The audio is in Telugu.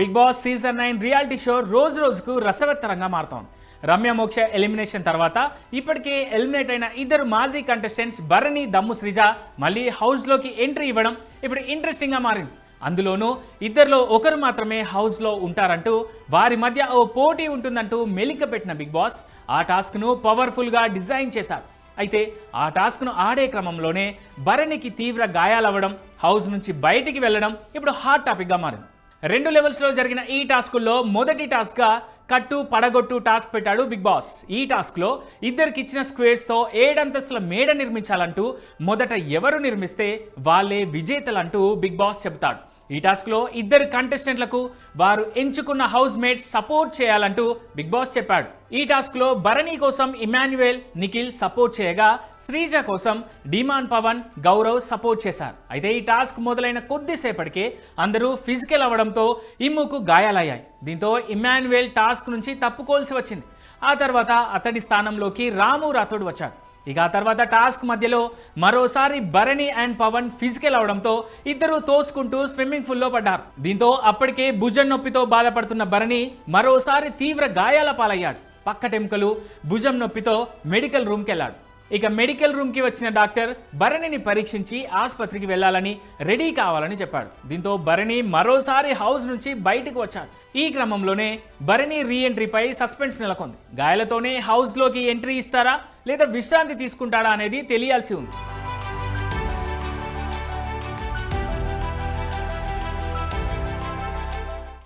Bigg Boss season nine reality show రోజు రోజుకు రసవత్తరంగా మారుతోంది. రమ్య మోక్ష ఎలిమినేషన్ తర్వాత ఇప్పటికే ఎలిమినేట్ అయిన ఇద్దరు మాజీ కంటెస్టెంట్స్ భరణి దమ్ము శ్రీజ మళ్ళీ హౌస్లోకి ఎంట్రీ ఇవ్వడం ఇప్పుడు ఇంట్రెస్టింగ్గా మారింది. అందులోనూ ఇద్దరిలో ఒకరు మాత్రమే హౌస్లో ఉంటారంటూ వారి మధ్య ఓ పోటీ ఉంటుందంటూ మెలిక పెట్టిన బిగ్ బాస్ ఆ టాస్క్ను పవర్ఫుల్గా డిజైన్ చేశారు. అయితే ఆ టాస్క్ను ఆడే క్రమంలోనే భరణికి తీవ్ర గాయాలవ్వడం హౌస్ నుంచి బయటికి వెళ్ళడం ఇప్పుడు హాట్ టాపిక్గా మారింది. రెండు లెవెల్స్లో జరిగిన ఈ టాస్కుల్లో మొదటి టాస్క్గా కట్టు పడగొట్టు టాస్క్ పెట్టాడు బిగ్ బాస్. ఈ టాస్క్లో ఇద్దరికి ఇచ్చిన స్క్వేర్స్తో ఏడంతస్తుల మేడ నిర్మించాలంటూ మొదట ఎవరు నిర్మిస్తే వాళ్ళే విజేతలంటూ బిగ్ బాస్ చెబుతాడు. ఈ టాస్క్లో ఇద్దరు కంటెస్టెంట్లకు వారు ఎంచుకున్న హౌస్ మేట్స్ సపోర్ట్ చేయాలంటూ బిగ్ బాస్ చెప్పాడు. ఈ టాస్క్లో భరణి కోసం ఇమాన్యుయల్ నిఖిల్ సపోర్ట్ చేయగా శ్రీజ కోసం డిమాన్ పవన్ గౌరవ్ సపోర్ట్ చేశారు. అయితే ఈ టాస్క్ మొదలైన కొద్దిసేపటికే అందరూ ఫిజికల్ అవ్వడంతో ఇమ్ముకు గాయాలయ్యాయి. దీంతో ఇమాన్యుయల్ టాస్క్ నుంచి తప్పుకోవాల్సి వచ్చింది. ఆ తర్వాత అతడి స్థానంలోకి రాము రాథోడ్ వచ్చాడు. ఇక ఆ తర్వాత టాస్క్ మధ్యలో మరోసారి భరణి అండ్ పవన్ ఫిజికల్ అవడంతో ఇద్దరు తోసుకుంటూ స్విమ్మింగ్ పూల్లో పడ్డారు. దీంతో అప్పటికే భుజం నొప్పితో బాధపడుతున్న భరణి మరోసారి తీవ్ర గాయాల పాలయ్యాడు. పక్కటెముకలు భుజం నొప్పితో మెడికల్ రూమ్కి వెళ్ళాడు ఇక మెడికల్ రూమ్కి వచ్చిన డాక్టర్ భరణిని పరీక్షించి ఆసుపత్రికి వెళ్ళాలని రెడీ కావాలని చెప్పాడు. దీంతో భరణి మరోసారి హౌస్ నుంచి బయటకు వచ్చాడు. ఈ క్రమంలోనే భరణి రీ ఎంట్రీపై సస్పెన్స్ నెలకొంది. గాయాలతోనే హౌస్లోకి ఎంట్రీ ఇస్తారా లేదా విశ్రాంతి తీసుకుంటాడా అనేది తెలియాల్సి ఉంది.